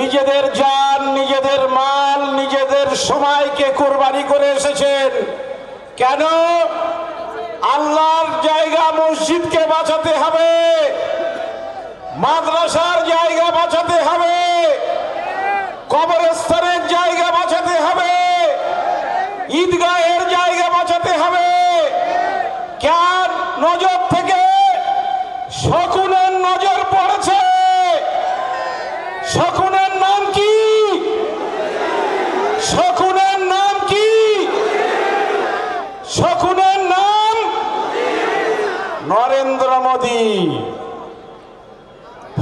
নিজেদের যান নিজেদের মাল, নিজেদের সময়কে কোরবানি করে এসেছেন। কেন? আল্লাহর জায়গা মসজিদকে বাঁচাতে হবে। মাদ্রাসার জায়গা বাঁচাতে হবে। কবরস্থানের জায়গা বাঁচাতে হবে। ঈদগাহের জায়গা বাঁচাতে হবে। কেন? নজর থেকে শকুনের নজর মোদী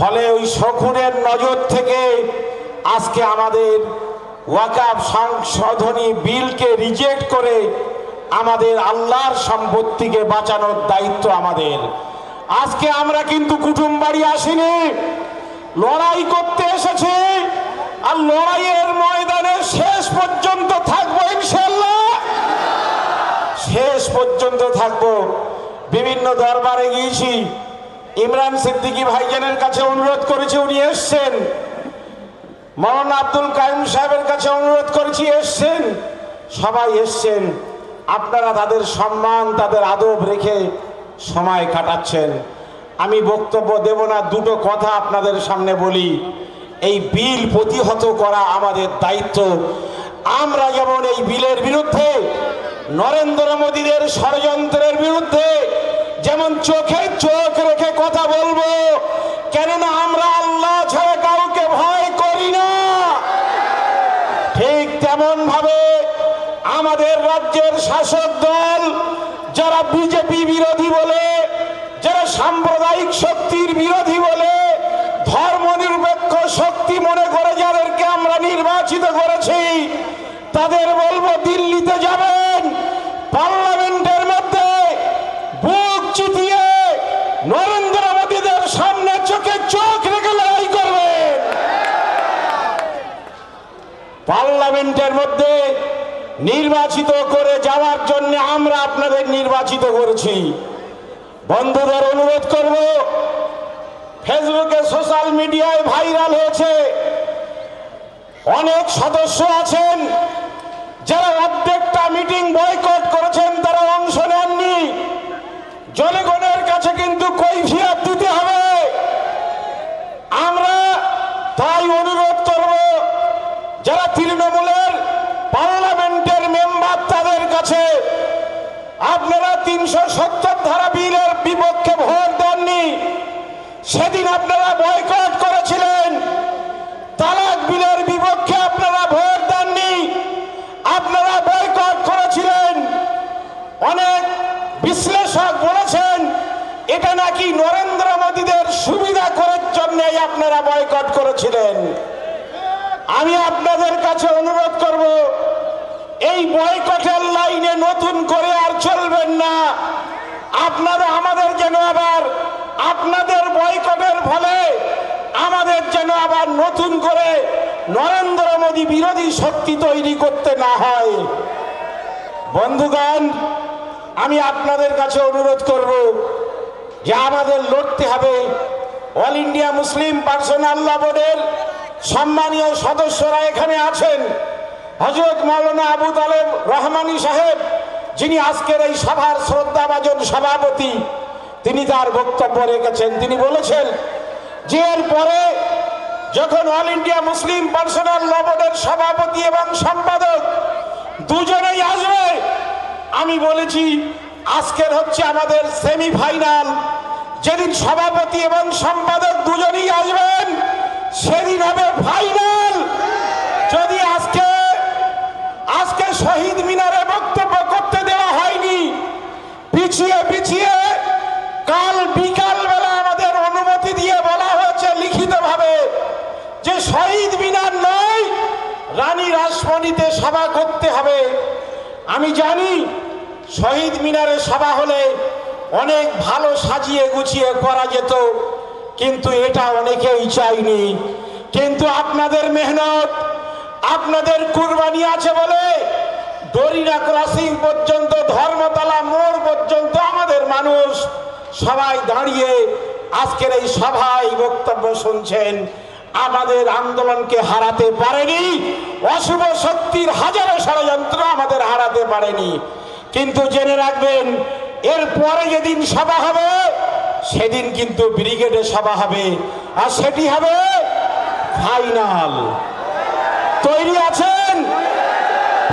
ফলে ওই শকুনের নজর থেকে আজকে আমাদের ওয়াকাব সংশোধনী বিলকে রিজেক্ট করে আমাদের আল্লাহর সম্পত্তিকে বাঁচানোর দায়িত্ব আমাদের। আজকে আমরা কিন্তু কুটুম বাড়ি আসিনি, লড়াই করতে এসেছি আর লড়াইয়ের ময়দানে শেষ পর্যন্ত থাকব ইনশাল্লাহ শেষ পর্যন্ত থাকব। বিভিন্ন দরবারে গিয়েছি। ইমরান সিদ্দিকী ভাইজানের কাছে অনুরোধ করেছি, উনি এসছেন। মৌলানা আব্দুল কাইম সাহেবের কাছে অনুরোধ করেছি, এসছেন। সবাই এসছেন। আপনারা তাদের সম্মান, তাদের আদব রেখে সময় কাটাচ্ছেন। আমি বক্তব্য দেব না, দুটো কথা আপনাদের সামনে বলি। এই বিল প্রতিহত করা আমাদের দায়িত্ব। আমরা যেমন এই বিলের বিরুদ্ধে, নরেন্দ্র মোদীদের ষড়যন্ত্রের বিরুদ্ধে যেমন চোখে চোখ রেখে কথা বলব, কেননা আমরা আল্লাহ ছাড়া কাউকে ভয় করি না। ঠিক তেমন ভাবে আমাদের রাজ্যের শাসক দল, যারা বিজেপি বিরোধী বলে, যারা সাম্প্রদায়িক শক্তির বিরোধী বলে ধর্ম নিরপেক্ষ শক্তি মনে করে যাদেরকে আমরা নির্বাচিত করেছি, তাদের বলব দিল্লিতে যাবেন পার্লামেন্টের মধ্যে বুক চিতিয়ে নরেন্দ্র মোদীদের সামনে চোখে চোখ রেখে লড়াই করবেন পার্লামেন্টের মধ্যে নির্বাচিত করে যাওয়ার জন্য আমরা আপনাদের নির্বাচিত করেছি। বন্ধুদের অনুরোধ করব, ফেসবুকে সোশ্যাল মিডিয়ায় ভাইরাল হয়েছে অনেক সদস্য আছেন, যারা অর্ধেকটা মিটিং বয়কট করেছেন, তারা অংশ নেননি। জনগণের কাছে কিন্তু কৈফিয়ত দিতে হবে আমরা তাই অনুরোধ করব যারা তৃণমূলের পার্লামেন্টের মেম্বার তাদের কাছে আপনারা তিনশো সত্তর ধারা বিলের বিপক্ষে ভোট দেননি। সেদিন আপনারা বয়কট করেছিলেন। তালাক বিলের বিপক্ষে আপনারা ভোট দেননি। আপনারা বয়কট করেছিলেন। অনেক বিশ্লেষক বলেছেন, এটা নাকি নরেন্দ্র মোদীদের সুবিধা করার জন্য আপনারা বয়কট করেছিলেন। আমি আপনাদের কাছে অনুরোধ করব, এই বয়কটের লাইনে নতুন করে আর চলবেন না। আপনারা আমাদের যেন আবার আপনাদের বয়কটের ফলে আমাদের যেন আবার নতুন করে নরেন্দ্র মোদী বিরোধী শক্তি তৈরি করতে না হয়। বন্ধুগণ, আমি আপনাদের কাছে অনুরোধ করব যে আমাদের লড়তে হবে। All India Muslim personal law বোর্ডের সম্মানীয় সদস্যরা এখানে আছেন। হজরত মাওলানা আবু তালেব রহমানী সাহেব যিনি আজকের এই সভার শ্রদ্ধাভাজন সভাপতি, তিনি তার বক্তব্য রেখেছেন। তিনি বলেছেন, যে এর পরে যখন All India Muslim personal law বোর্ডের সভাপতি এবং সম্পাদক দুজনেই আসবে, আমি বলেছি, আজকের হচ্ছে আমাদের সেমিফাইনাল যেদিন সভাপতি এবং সম্পাদক দুজনেই আসবেন, সেদিন হবে ফাইনাল যদি আজকে আজকে শহীদ মিনারে বক্তব্য করতে দেওয়া হয়নি পিছিয়ে পিছিয়ে কাল বিকাল বেলা আমাদের অনুমতি দিয়ে বলা হয়েছে লিখিতভাবে যে শহীদ মিনার নয়, রানী রাসমণিতে সভা করতে হবে। আমি জানি শহীদ মিনারে সভা হলে অনেক ভালো সাজিয়ে গুছিয়ে করা যেত, কিন্তু এটা অনেকেই চাইনি কিন্তু আপনাদের মেহনত, আপনাদের কুরবানি আছে বলে দরিনা ক্রসিং পর্যন্ত, ধর্মতলা মোড় পর্যন্ত আমাদের মানুষ সবাই দাঁড়িয়ে আজকের এই সভায় বক্তব্য শুনছেন। আমাদের আন্দোলনকে হারাতে পারেনি, অশুভ শক্তির হাজারো ষড়যন্ত্র আমাদের হারাতে পারেনি। কিন্তু জেনে রাখবেন, এর পরে যেদিন সভা হবে, সেদিন কিন্তু ব্রিগেডে সভা হবে। আর সেটি হবে ফাইনাল। তৈরি আছেন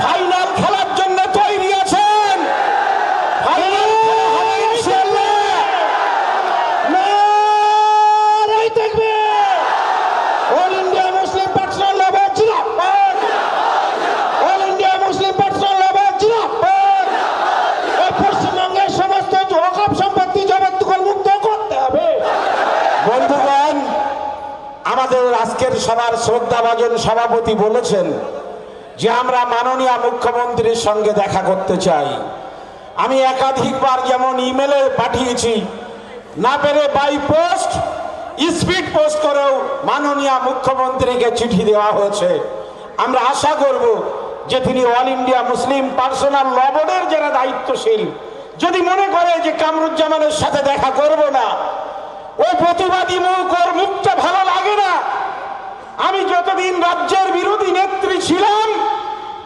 ফাইনাল খেলার জন্য তৈরি আছেন ফাইনাল খেলা হবে ইনশাআল্লাহ। নারায় তাকবীর! All India Muslim personal level জিন্দাবাদ! All India Muslim personal level জিন্দাবাদ! এই পশ্চিমবঙ্গের সমস্ত ওয়াকফ সম্পত্তি জবরদখল মুক্ত করতে হবে বন্ধুগণ আমাদের আজকের সভার শ্রদ্ধাভাজন সভাপতি বলেছেন যে আমরা মাননীয় মুখ্যমন্ত্রীর সঙ্গে দেখা করতে চাই। আমি একাধিকবার যেমন ইমেলে পাঠিয়েছি, না পেরে বাই পোস্ট, স্পিড পোস্ট করেও মাননীয় মুখ্যমন্ত্রীকে চিঠি দেওয়া হয়েছে। আমরা আশা করব যে তিনি All India Muslim personal law বোর্ডের যারা দায়িত্বশীল, যদি মনে করে যে কামরুজ্জামানের সাথে দেখা করব না ওই প্রতিবাদী মুখ, ওর মুখটা ভালো লাগে না। আমি যতদিন রাজ্যের বিরোধী নেত্রী ছিলাম,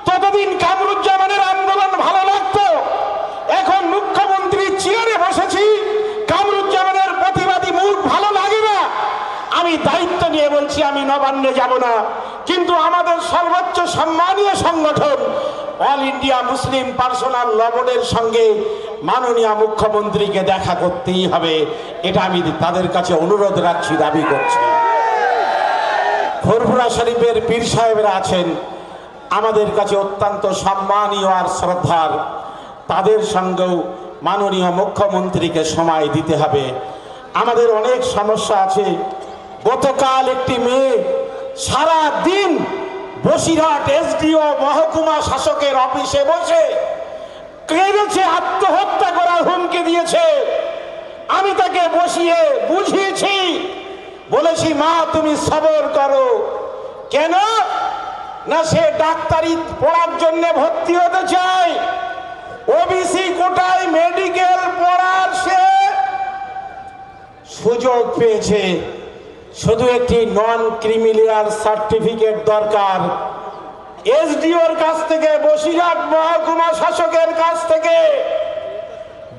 ততদিন কামরুজ্জামানের আন্দোলন ভালো লাগতো। এখন মুখ্যমন্ত্রী চেয়ারে বসেছি, কামরুজ্জামানের প্রতিবাদী মুখ ভালো লাগে না। আমি দায়িত্ব নিয়ে বলছি, আমি নবান্নে যাব না। কিন্তু আমাদের সর্বোচ্চ সম্মানীয় সংগঠন অল ইন্ডিয়া মুসলিম পার্সোনাল লবণের সঙ্গে মাননীয় মুখ্যমন্ত্রীকে দেখা করতেই হবে। এটা আমি তাদের কাছে অনুরোধ রাখছি, দাবি করছি। ফুরফুরা শরীফের পীর সাহেবরা আছেন। আমাদের কাছে অত্যন্ত সম্মানীয় আর শ্রদ্ধার। তাদের সঙ্গেও মাননীয় মুখ্যমন্ত্রীকে সময় দিতে হবে। আমাদের অনেক সমস্যা আছে। গতকাল একটি মেয়ে সারা দিন বসিরহাট এসডিও মহকুমা শাসকের অফিসে বসে কেঁদেছে আত্মহত্যা করার হুমকি দিয়েছে। আমি তাকে বসিয়ে বুঝিয়েছি। বলেছি, মা, তুমি সবর করো। কেন? না, সে ডাক্তারি পড়ার জন্য ভর্তি হতে চায়। ওবিসি কোটায় মেডিকেল পড়ার সে সুযোগ পেয়েছে। শুধু একটি নন ক্রিমিলিয়ার সার্টিফিকেট দরকার। এসডিওর কাছ থেকে বসিরহাট মহকুমা শাসকের কাছ থেকে,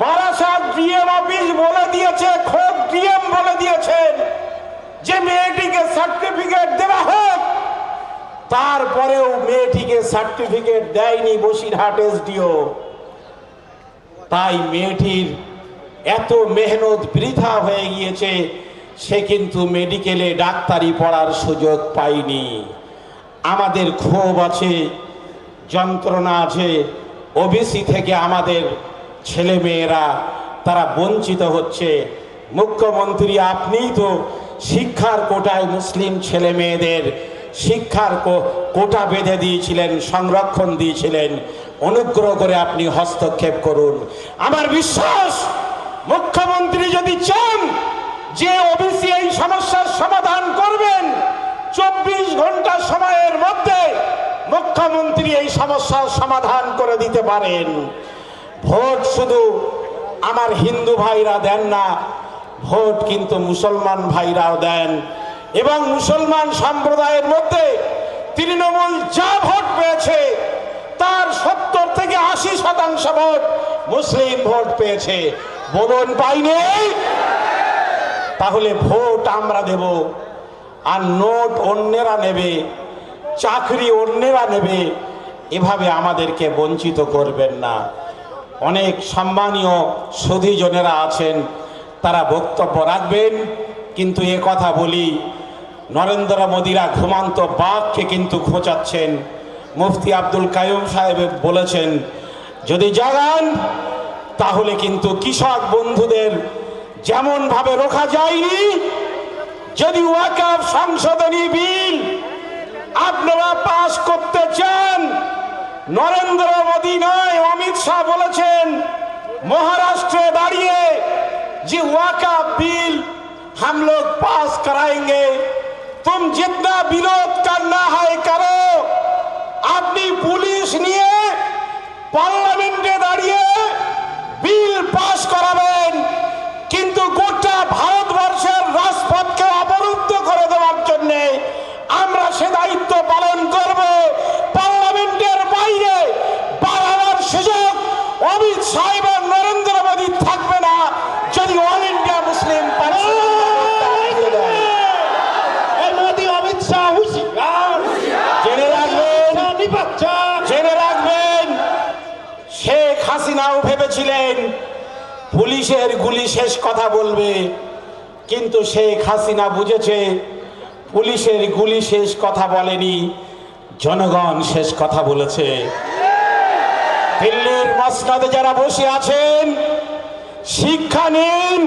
বারাসাত ডিএম অফিস বলে দিয়েছে, খোদ ডিএম বলে দিয়েছেন যে মেয়েটিকে সার্টিফিকেট দেওয়া হোক। তারপরেও মেয়েটিকে সার্টিফিকেট দেয়নি বসিরহাট এসডিও। তাই মেয়েটির এত মেহনত বৃথা হয়ে গিয়েছে। সে কিন্তু মেডিকেলে ডাক্তারি পড়ার সুযোগ পায়নি। আমাদের ক্ষোভ আছে, যন্ত্রণা আছে ওবিসি থেকে আমাদের ছেলে মেয়েরা তারা বঞ্চিত হচ্ছে। মুখ্যমন্ত্রী আপনিই তো শিক্ষার কোটায় মুসলিম ছেলে মেয়েদের শিক্ষার কোটা বেঁধে দিয়েছিলেন, সংরক্ষণ দিয়েছিলেন। অনুগ্রহ করে আপনি হস্তক্ষেপ করুন। আমার বিশ্বাস, মুখ্যমন্ত্রী যদি চান যে এই সমস্যার সমাধান করবেন। চব্বিশ ঘণ্টা সময়ের মধ্যে মুখ্যমন্ত্রী এই সমস্যার সমাধান করে দিতে পারেন। ভোট শুধু আমার হিন্দু ভাইরা দেন না, ভোট কিন্তু মুসলমান ভাইরাও দেন। এবং মুসলমান সম্প্রদায়ের মধ্যে তৃণমূল যা ভোট পেয়েছে, তার সত্তর থেকে আশি শতাংশ ভোট মুসলিম ভোট পেয়েছে। বলুন পাইনি। তাহলে ভোট আমরা দেব। আর নোট অন্যেরা নেবে, চাকরি অন্যেরা নেবে, এভাবে আমাদেরকে বঞ্চিত করবেন না। অনেক সম্মানীয় সুধীজনেরা আছেন, তারা বক্তব্য রাখবেন, কিন্তু এ কথা বলি, নরেন্দ্র মোদীরা ঘুমান্ত বাঘকে কিন্তু খোঁচাচ্ছেন মুফতি আব্দুল কায়ুম সাহেব বলেছেন, যদি জাগান, তাহলে কিন্তু কৃষক বন্ধুদের যেমন ভাবে রোখা যায়নি, যদি ওয়াকাফ সংশোধনী বিল আপনারা পাশ করতে চান, নরেন্দ্র মোদী নয়, অমিত শাহ বলেছেন, মহারাষ্ট্রে দাঁড়িয়ে যে ওয়াকাফ বিল हम लोग पास कराएंगे तुम जितना विरोध करना है करो আপনি পুলিশ নিয়ে পার্লামেন্টে দাঁড়িয়ে বিল পাস করাবে সাহেব নরেন্দ্র মোদী থাকবে না যদি All India Muslim Amit Shah হুশিয়ার। জেনে রাখবেন। জেনে রাখবেন শেখ হাসিনাও ভেবেছিলেন পুলিশের গুলি শেষ কথা বলবে কিন্তু শেখ হাসিনা বুঝেছে পুলিশের গুলি শেষ কথা বলেনি জনগণ শেষ কথা বলেছে। দিল্লির মসনাদে যারা বসে আছেন শিক্ষা নিন।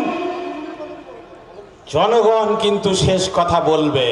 জনগণ কিন্তু শেষ কথা বলবে।